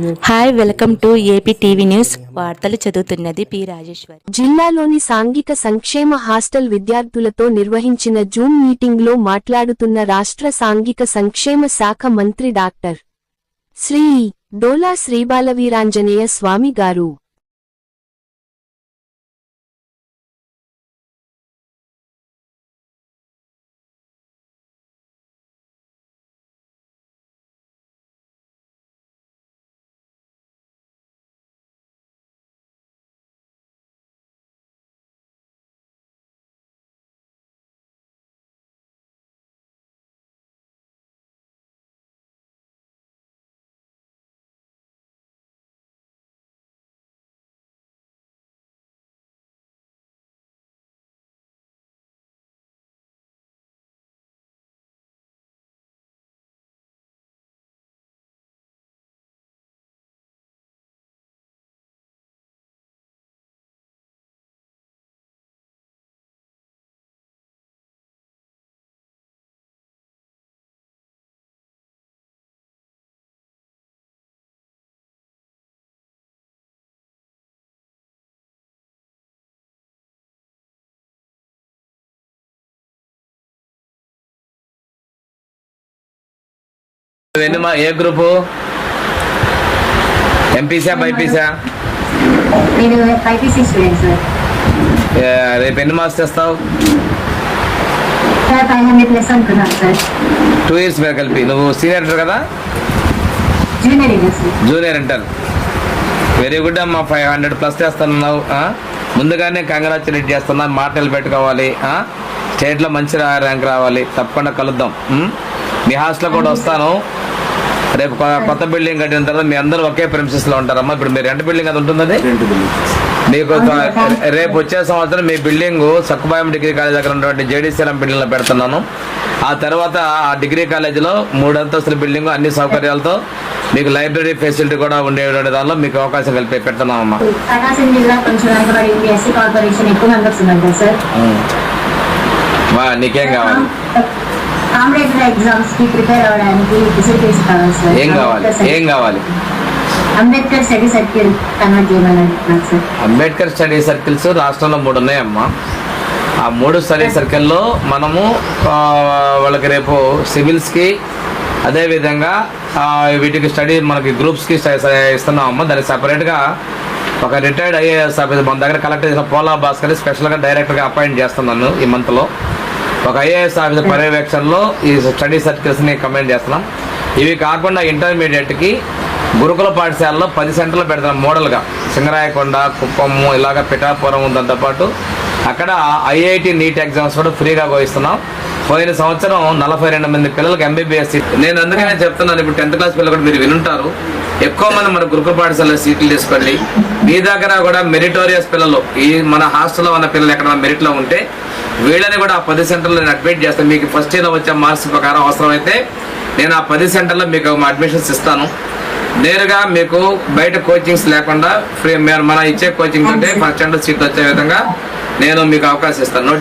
Hi welcome to AP TV news వార్తలు చదువుతున్నది P Rajeshwar. జిల్లాలోని సాంఘిక సంక్షేమ హాస్టల్ విద్యార్థులతో నిర్వహించిన జూమ్ మీటింగ్లో మాట్లాడుతున్న రాష్ట్ర సాంఘిక సంక్షేమ శాఖ మంత్రి డాక్టర్ శ్రీ డోలా శ్రీబాలవీరాంజనేయ స్వామి గారు ఎన్నమా ఏ గ్రూపు? ఎంపీసా బైపీసా? రేపు ఎన్ని మార్క్స్ తెస్తావు? టూ ఇయర్స్ మీద కలిపి. నువ్వు సీనియర్ ఇంటర్ కదా? జూనియర్ ఇంటర్ వెరీ గుడ్ అమ్మా. ఫైవ్ హండ్రెడ్ ప్లస్ తెస్తున్నావు ఆ? ముందుగానే కంగ్రాచులేట్ చేస్తున్నా. మాటలు పెట్టుకోవాలి? స్టేట్లో మంచి ర్యాంక్ రావాలి. తప్పకుండా కలుద్దాం? మీ హాస్టల్ కూడా వస్తాను. రేపు కొత్త బిల్డింగ్ కట్టిన తర్వాత మీ అందరూ ఒకే ప్రెమిసెస్లో ఉంటారమ్మా. ఇప్పుడు మీరు రెంట్ బిల్డింగ్ అది ఉంటుంది అది మీకు రేపు వచ్చే సంవత్సరం మీ బిల్డింగ్ సక్కుబాయం డిగ్రీ కాలేజ్ దగ్గర ఉన్నటువంటి జేడీసీఎం బిల్డింగ్లో పెడుతున్నాను. ఆ తర్వాత ఆ డిగ్రీ కాలేజీలో మూడు అంతస్తుల బిల్డింగ్ అన్ని సౌకర్యాలతో మీకు లైబ్రరీ ఫెసిలిటీ కూడా ఉండేటువంటి దానిలో మీకు అవకాశం కలిపి పెడుతున్నామమ్మా. నీకేం కావాలి? కాంపిటేటివ్ ఎగ్జామ్స్కి ప్రిపేర్ అవ్వడానికి ఫెసిలిటీస్ కావాలి సార్? ఏం కావాలి? ఏం కావాలి? అంబేద్కర్ స్టడీ సర్కిల్ కన్వర్ట్ చేయమని అడుగుతున్నాను సార్. అంబేద్కర్ స్టడీ సర్కిల్స్ రాష్ట్రంలో మూడు ఉన్నాయమ్మా. ఆ మూడు స్టడీ సర్కిల్లో మనము వాళ్ళకి రేపు సివిల్స్కి అదేవిధంగా వీటికి స్టడీ మనకి గ్రూప్స్కి ఇస్తున్నామమ్మా. దానికి సపరేట్గా ఒక రిటైర్డ్ ఐఏఎస్ ఆఫీసర్ మన దగ్గర కలెక్ట్ చేసిన పోలా భాస్కర్ స్పెషల్గా డైరెక్టర్గా అపాయింట్ చేస్తున్నాను ఈ మంత్లో. ఒక ఐఏఎస్ ఆఫీసర్ పర్యవేక్షణలో ఈ స్టడీ సర్కిల్స్ని కమెంట్ చేస్తున్నాం. ఇవి కాకుండా ఇంటర్మీడియట్కి గురుకుల పాఠశాలలో పది సెంటర్లు పెడతాం మోడల్గా. సింగరాయకొండ కుప్పము ఇలాగ పిఠాపురం దాంతోపాటు అక్కడ ఐఐటి నీట్ ఎగ్జామ్స్ కూడా ఫ్రీగా పోయిస్తున్నాం. పోయిన సంవత్సరం నలభై రెండు మంది పిల్లలకి ఎంబీబీఎస్ నేను అందుకనే చెప్తున్నాను ఇప్పుడు టెన్త్ క్లాస్ పిల్లలు కూడా మీరు వినుంటారు. ఎక్కువ మంది మన గురుకుల పాఠశాలలో సీట్లు తీసుకోండి. మీ దగ్గర కూడా మెరిటోరియస్ పిల్లలు ఈ మన హాస్టల్లో ఉన్న పిల్లలు ఎక్కడ మెరిట్లో ఉంటే వీళ్ళని కూడా ఆ పది సెంటర్లో నేను అడ్మిట్ చేస్తాను. మీకు ఫస్ట్ ఇయర్లో వచ్చే మార్క్స్ ప్రకారం అవసరమైతే నేను ఆ పది సెంటర్లో మీకు అడ్మిషన్స్ ఇస్తాను. నేరుగా మీకు బయట కోచింగ్స్ లేకుండా ఫ్రీ మేము మన ఇచ్చే కోచింగ్ తోటే ఫస్ట్ స్టాండర్డ్ సీట్ వచ్చే విధంగా నేను మీకు అవకాశం ఇస్తాను.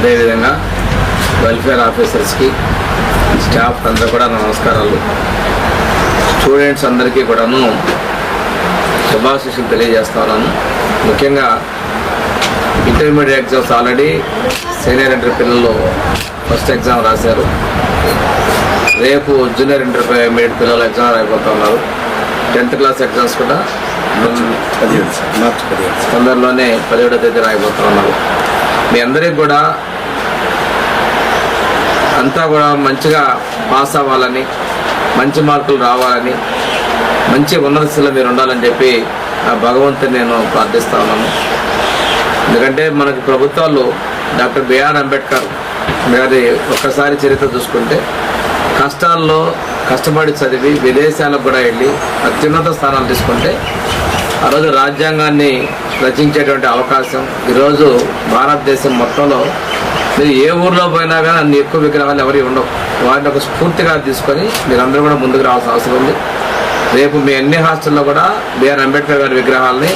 అదేవిధంగా వెల్ఫేర్ ఆఫీసర్స్కి స్టాఫ్ అందరూ కూడా నమస్కారాలు. స్టూడెంట్స్ అందరికీ కూడాను శుభాశిషులు తెలియజేస్తా ఉన్నాను ముఖ్యంగా intermediate exams already senior inter పిల్లలు ఫస్ట్ ఎగ్జామ్ రాశారు. రేపు జూనియర్ ఇంటర్మీడియట్ పిల్లలు ఎగ్జామ్ అయిపోతా ఉన్నారు టెన్త్ క్లాస్ ఎగ్జామ్స్ కూడా మార్చి తొందరలోనే పదిహేడో తేదీ రాయబోతా ఉన్నారు మీ అందరికి కూడా అంతా కూడా మంచిగా పాస్ అవ్వాలని మంచి మార్కులు రావాలని మంచి ఉన్నత స్థితిలో మీరు ఉండాలని చెప్పి ఆ భగవంతుని నేను ప్రార్థిస్తా ఉన్నాను. ఎందుకంటే మనకి ప్రభుత్వాలు డాక్టర్ బిఆర్ అంబేద్కర్ గారి ఒక్కసారి చరిత్ర చూసుకుంటే కష్టాల్లో కష్టపడి చదివి విదేశాలకు కూడా వెళ్ళి అత్యున్నత స్థానాలు తీసుకుంటే ఆ రోజు రాజ్యాంగాన్ని రచించేటువంటి అవకాశం ఈరోజు భారతదేశం మొత్తంలో మీరు ఏ ఊర్లో పోయినా కానీ అన్ని ఎక్కువ విగ్రహాలు ఎవరి ఉండవు. వాటిని ఒక స్ఫూర్తిగా తీసుకొని మీరందరూ కూడా ముందుకు రావాల్సిన అవసరం ఉంది. రేపు మీ అన్ని హాస్టల్లో కూడా బిఆర్ అంబేద్కర్ గారి విగ్రహాలని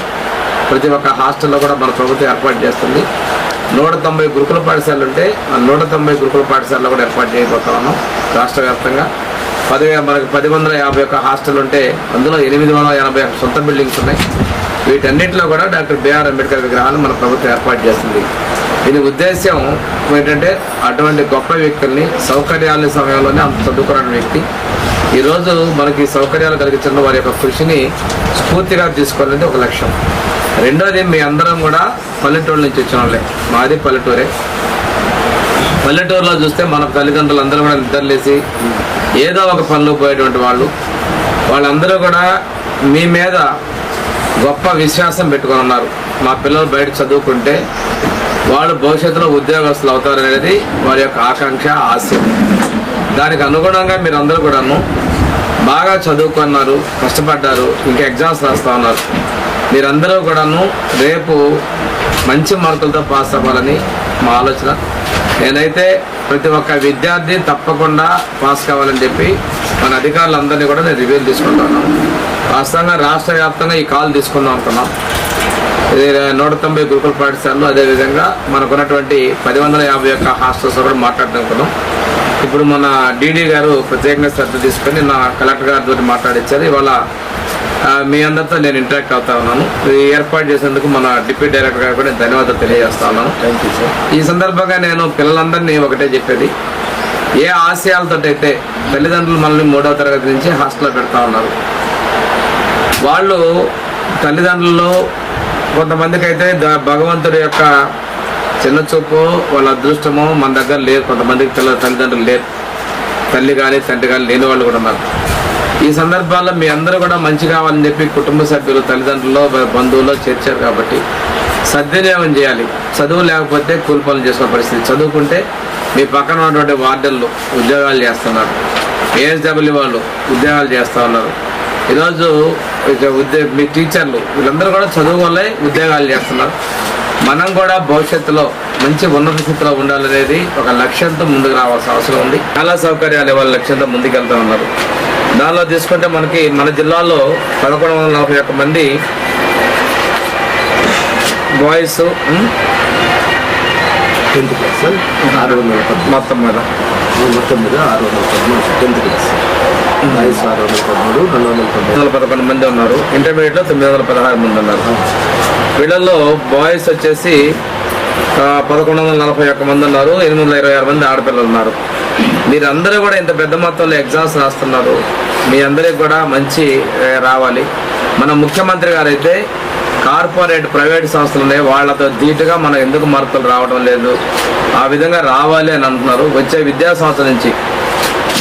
ప్రతి ఒక్క హాస్టల్లో కూడా మన ప్రభుత్వం ఏర్పాటు చేస్తుంది. నూట తొంభై గురుకుల పాఠశాలలు ఉంటే ఆ నూట తొంభై గురుకుల పాఠశాలలో కూడా ఏర్పాటు చేయబోతా ఉన్నాం రాష్ట్ర వ్యాప్తంగా. పదివేల మనకి పది వందల యాభై ఒక్క హాస్టల్ ఉంటే అందులో ఎనిమిది వందల ఎనభై సొంత బిల్డింగ్స్ ఉన్నాయి. వీటన్నిటిలో కూడా డాక్టర్ బిఆర్ అంబేద్కర్ విగ్రహాలను మన ప్రభుత్వం ఏర్పాటు చేస్తుంది. దీని ఉద్దేశం ఏంటంటే అటువంటి గొప్ప వ్యక్తుల్ని సౌకర్యాల సమయంలోనే అంత చదువుకున్న వ్యక్తి. ఈరోజు మనకి సౌకర్యాలు కలిగించడం వారి యొక్క కృషిని స్ఫూర్తిగా తీసుకోవాలంటే ఒక లక్ష్యం. రెండోది మీ అందరం కూడా పల్లెటూరు నుంచి వచ్చిన వాళ్ళే. మాది పల్లెటూరే. పల్లెటూరులో చూస్తే మన తల్లిదండ్రులు అందరూ కూడా నిద్రలేసి ఏదో ఒక పనులు పోయేటువంటి వాళ్ళు. వాళ్ళందరూ కూడా మీ మీద గొప్ప విశ్వాసం పెట్టుకొని ఉన్నారు. మా పిల్లలు బయట చదువుకుంటే వాళ్ళు భవిష్యత్తులో ఉద్యోగస్తులు అవుతారనేది వారి యొక్క ఆకాంక్ష ఆశయం దానికి అనుగుణంగా మీరు అందరూ కూడాను బాగా చదువుకున్నారు కష్టపడ్డారు ఇంకా ఎగ్జామ్స్ రాస్తా ఉన్నారు. మీరందరూ కూడాను రేపు మంచి మార్కులతో పాస్ అవ్వాలని మా ఆలోచన. నేనైతే ప్రతి ఒక్క విద్యార్థి తప్పకుండా పాస్ కావాలని చెప్పి మన అధికారులందరినీ కూడా నేను రివ్యూలు తీసుకుంటాను. వాస్తవంగా రాష్ట్ర వ్యాప్తంగా ఈ కాల్ తీసుకుందాం అనుకున్నాం. నూట తొంభై గురుకుల పాఠశాలలు అదేవిధంగా మనకున్నటువంటి పది వందల యాభై ఒక్క హాస్టల్స్ కూడా మాట్లాడుతున్నాం ఇప్పుడు మన డీడీ గారు ప్రత్యేకంగా శ్రద్ధ తీసుకొని నా కలెక్టర్ గారితో మాట్లాడించారు ఇవాళ మీ అందరితో నేను ఇంటరాక్ట్ అవుతా ఉన్నాను. ఏర్పాటు చేసేందుకు మన డిప్యూటీ డైరెక్టర్ గారు కూడా నేను ధన్యవాదాలు తెలియజేస్తా ఉన్నాను. థ్యాంక్ యూ సార్ ఈ సందర్భంగా నేను పిల్లలందరినీ ఒకటే చెప్పేది. ఏ ఆశయాలతో అయితే తల్లిదండ్రులు మనల్ని మూడవ తరగతి నుంచి హాస్టల్లో పెడతా ఉన్నారు. వాళ్ళు తల్లిదండ్రులు కొంతమందికి అయితే భగవంతుడి యొక్క చిన్న చూపు వాళ్ళ అదృష్టము మన దగ్గర లేరు కొంతమందికి పిల్లల తల్లిదండ్రులు లేరు. తల్లి కానీ తండ్రి కానీ లేని వాళ్ళు కూడా ఉన్నారు. ఈ సందర్భాల్లో మీ అందరూ కూడా మంచి కావాలని చెప్పి కుటుంబ సభ్యులు తల్లిదండ్రులు బంధువులు చేర్చారు కాబట్టి సద్వినియోగం చేయాలి. చదువు లేకపోతే కూలి పనులు చేసుకునే పరిస్థితి. చదువుకుంటే మీ పక్కన ఉన్నటువంటి వార్డుల్లో ఉద్యోగాలు చేస్తున్నారు. ఏఎస్డబ్ల్యూ వాళ్ళు ఉద్యోగాలు చేస్తూ ఉన్నారు. ఈరోజు మీ టీచర్లు వీళ్ళందరూ కూడా చదువు వల్లే ఉద్యోగాలు చేస్తున్నారు. మనం కూడా భవిష్యత్తులో మంచి ఉన్నత స్థితిలో ఉండాలనేది ఒక లక్ష్యంతో ముందుకు రావాల్సిన అవసరం ఉంది. చాలా సౌకర్యాలు ఇవ్వాలి లక్ష్యంతో ముందుకు వెళ్తా ఉన్నారు. దానిలో తీసుకుంటే మనకి మన జిల్లాలో పదకొండు వందల నలభై ఒక్క మంది బాయ్స్ టెన్త్ క్లాస్ ఆరు వందల మొత్తం మీద? మొత్తం మీద ఆరు వందల టెన్త్ క్లాస్. వయసు ఆరు వందల పదమూడు రెండు వందల వందల పదకొండు మంది ఉన్నారు. ఇంటర్మీడియట్లో తొమ్మిది వందల పదహారు మంది ఉన్నారు. వీళ్ళల్లో బాయ్స్ వచ్చేసి పదకొండు వందల నలభై ఒక్క మంది ఉన్నారు. ఎనిమిది వందల ఇరవై ఆరు మంది ఆడపిల్లలు ఉన్నారు. మీరందరూ కూడా ఇంత పెద్ద మొత్తంలో ఎగ్జామ్స్ రాస్తున్నారు. మీ అందరికి కూడా మంచి రావాలి. మన ముఖ్యమంత్రి గారైతే కార్పొరేట్ ప్రైవేట్ సంస్థలు ఉన్నాయి వాళ్ళతో ధీటుగా మనం ఎందుకు మార్కులు రావడం లేదు. ఆ విధంగా రావాలి అని అంటున్నారు. వచ్చే విద్యా సంవత్సరం నుంచి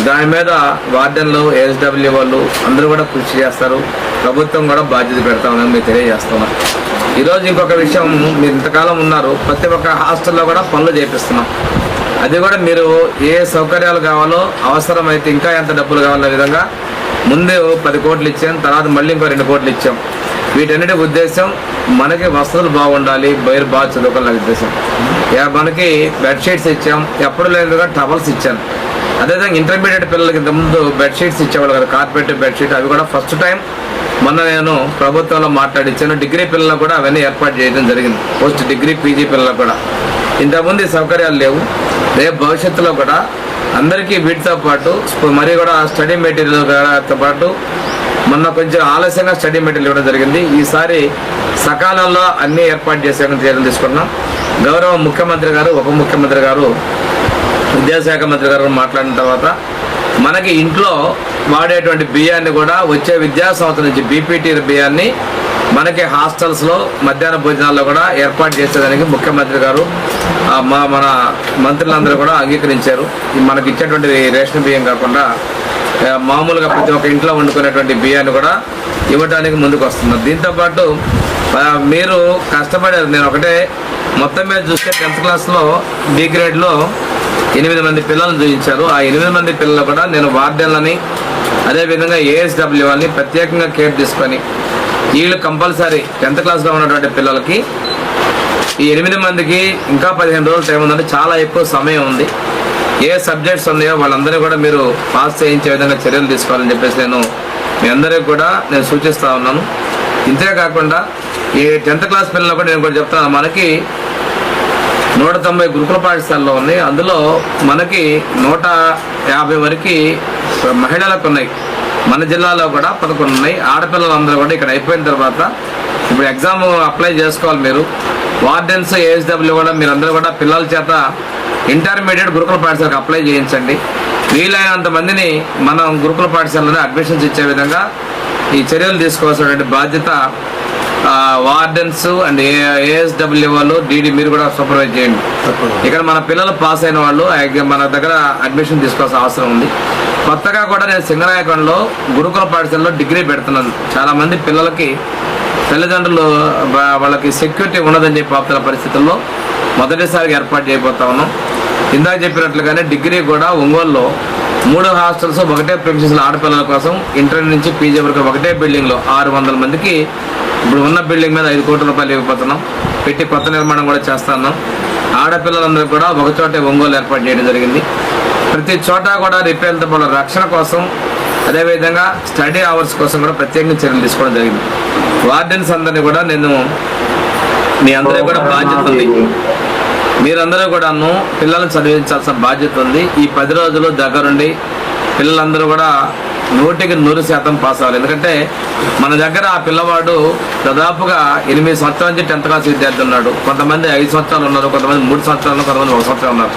దాని మీద వార్డెన్లు ఎస్డబ్ల్యూ వాళ్ళు అందరూ కూడా కృషి చేస్తారు. ప్రభుత్వం కూడా బాధ్యత పెడతామని మీకు తెలియజేస్తున్నాం. ఈరోజు ఇంకొక విషయం మీరు ఇంతకాలం ఉన్నారు. ప్రతి ఒక్క హాస్టల్లో కూడా పనులు చేపిస్తున్నాం. అది కూడా మీరు ఏ సౌకర్యాలు కావాలో అవసరమైతే ఇంకా ఎంత డబ్బులు కావాలనే విధంగా ముందే పది కోట్లు ఇచ్చాం తర్వాత మళ్ళీ ఇంకో రెండు కోట్లు ఇచ్చాం. వీటన్నిటి ఉద్దేశం మనకి వసతులు బాగుండాలి బయరు బాగా చదువుకోవాలనే ఉద్దేశం. యా, మనకి బెడ్షీట్స్ ఇచ్చాం ఎప్పుడు లేదుగా టవల్స్ ఇచ్చాను అదేవిధంగా ఇంటర్మీడియట్ పిల్లలకి ఇంతకుముందు బెడ్షీట్స్ ఇచ్చేవాళ్ళు కదా కార్పెట్ బెడ్షీట్ అవి కూడా ఫస్ట్ టైం మొన్న నేను ప్రభుత్వంలో మాట్లాడించాను. డిగ్రీ పిల్లలకు కూడా అవన్నీ ఏర్పాటు చేయడం జరిగింది. పోస్ట్ డిగ్రీ పీజీ పిల్లలకు కూడా. ఇంతకుముందు సౌకర్యాలు లేవు. రేపు భవిష్యత్తులో కూడా అందరికీ వీటితో పాటు మరి కూడా స్టడీ మెటీరియల్తో పాటు మొన్న కొంచెం ఆలస్యంగా స్టడీ మెటీరియల్ ఇవ్వడం జరిగింది. ఈసారి సకాలంలో అన్నీ ఏర్పాటు చేసే చర్యలు తీసుకున్నాం. గౌరవ ముఖ్యమంత్రి గారు ఉప ముఖ్యమంత్రి గారు విద్యాశాఖ మంత్రి గారు మాట్లాడిన తర్వాత మనకి ఇంట్లో వాడేటువంటి బియ్యాన్ని కూడా వచ్చే విద్యా సంవత్సరం నుంచి బీపీటీ బియ్యాన్ని మనకి హాస్టల్స్లో మధ్యాహ్న భోజనాల్లో కూడా ఏర్పాటు చేసేదానికి ముఖ్యమంత్రి గారు మా మన మంత్రులందరూ కూడా అంగీకరించారు. మనకి ఇచ్చేటువంటి రేషన్ బియ్యం కాకుండా మామూలుగా ప్రతి ఒక్క ఇంట్లో వండుకునేటువంటి బియ్యాన్ని కూడా ఇవ్వడానికి ముందుకు వస్తున్నారు దీంతోపాటు మీరు కష్టపడారు. నేను ఒకటే మొత్తం మీద చూస్తే టెన్త్ క్లాస్లో బి గ్రేడ్లో ఎనిమిది మంది పిల్లలను చూపించారు ఆ ఎనిమిది మంది పిల్లలు కూడా నేను వార్డెన్లని అదేవిధంగా ఏఎస్డబ్ల్యూ అని ప్రత్యేకంగా కేర్ తీసుకొని వీళ్ళు కంపల్సరీ టెన్త్ క్లాస్లో ఉన్నటువంటి పిల్లలకి ఈ ఎనిమిది మందికి ఇంకా పదిహేను రోజులు టైం ఉందంటే చాలా ఎక్కువ సమయం ఉంది. ఏ సబ్జెక్ట్స్ ఉన్నాయో వాళ్ళందరూ కూడా మీరు పాస్ చేయించే విధంగా చర్యలు తీసుకోవాలని చెప్పేసి నేను మీ అందరికీ కూడా నేను సూచిస్తూ ఉన్నాను. ఇంతే కాకుండా ఈ టెన్త్ క్లాస్ పిల్లలు కూడా నేను కూడా చెప్తాను మనకి నూట తొంభై గురుకుల పాఠశాలలో ఉన్నాయి. అందులో మనకి నూట యాభై వరకు మహిళలకు ఉన్నాయి. మన జిల్లాలో కూడా పదకొండు ఉన్నాయి. ఆడపిల్లలందరూ కూడా ఇక్కడ అయిపోయిన తర్వాత ఇప్పుడు ఎగ్జామ్ అప్లై చేసుకోవాలి మీరు. వార్డెన్స్ ఏఎస్డబ్ల్యూ కూడా మీరందరూ కూడా పిల్లల చేత ఇంటర్మీడియట్ గురుకుల పాఠశాలకు అప్లై చేయించండి. వీలైనంత మందిని మనం గురుకుల పాఠశాలలో అడ్మిషన్స్ ఇచ్చే విధంగా ఈ చర్యలు తీసుకోవాల్సినటువంటి బాధ్యత వార్డెన్స్ అండ్ ఏఎస్డబ్ల్యూ వాళ్ళు డీడీ మీరు కూడా సూపర్వైజ్ చేయండి. ఇక్కడ మన పిల్లలు పాస్ అయిన వాళ్ళు మన దగ్గర అడ్మిషన్ తీసుకోవాల్సిన అవసరం ఉంది. కొత్తగా కూడా నేను సింగనాయకంలో గురుకుల పాఠశాలలో డిగ్రీ పెడుతున్నాను. చాలా మంది పిల్లలకి తల్లిదండ్రులు వాళ్ళకి సెక్యూరిటీ ఉండదని చెప్పి ఆపుతున్న పరిస్థితుల్లో మొదటిసారిగా ఏర్పాటు చేయబోతా ఉన్నాం. ఇందాక చెప్పినట్లుగానే డిగ్రీ కూడా ఒంగోలులో మూడు హాస్టల్స్ ఒకటే ప్రిన్సిపల్ ఆడపిల్లల కోసం. ఇంటర్ నుంచి పీజీ వరకు ఒకటే బిల్డింగ్లో ఆరు వందల మందికి ఇప్పుడు ఉన్న బిల్డింగ్ మీద ఐదు కోట్ల రూపాయలు ఇవ్వబోతున్నాం. పెట్టి కొత్త నిర్మాణం కూడా చేస్తున్నాం. ఆడపిల్లలందరూ కూడా ఒకచోటే ఒంగోలు ఏర్పాటు చేయడం జరిగింది. ప్రతి చోట కూడా రిపేర్లతో పాటు రక్షణ కోసం అదేవిధంగా స్టడీ అవర్స్ కోసం కూడా ప్రత్యేకంగా చర్యలు తీసుకోవడం జరిగింది. వార్డెన్స్ అందరినీ కూడా నేను మీ అందరికీ కూడా బాధ్యత ఉంది. మీరందరూ కూడాను పిల్లల్ని చదివించాల్సిన బాధ్యత ఉంది. ఈ పది రోజులు దగ్గరుండి పిల్లలందరూ కూడా నూటికి నూరు శాతం పాస్ అవ్వాలి. ఎందుకంటే మన దగ్గర ఆ పిల్లవాడు దాదాపుగా ఎనిమిది సంవత్సరాల నుంచి టెన్త్ క్లాస్ విద్యార్థి ఉన్నాడు. కొంతమంది ఐదు సంవత్సరాలు ఉన్నారు కొంతమంది మూడు సంవత్సరాలు కొంతమంది ఒక సంవత్సరం ఉన్నారు.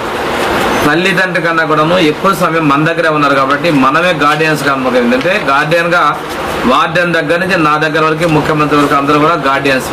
తల్లిదండ్రి కన్నా కూడాను ఎక్కువ సమయం మన దగ్గరే ఉన్నారు కాబట్టి మనమే గార్డియన్స్గా గా ఏంటంటే ఎందుకంటే వార్డెన్ దగ్గర నుంచి నా దగ్గర వరకు ముఖ్యమంత్రి వరకు అందరూ కూడా గార్డియన్స్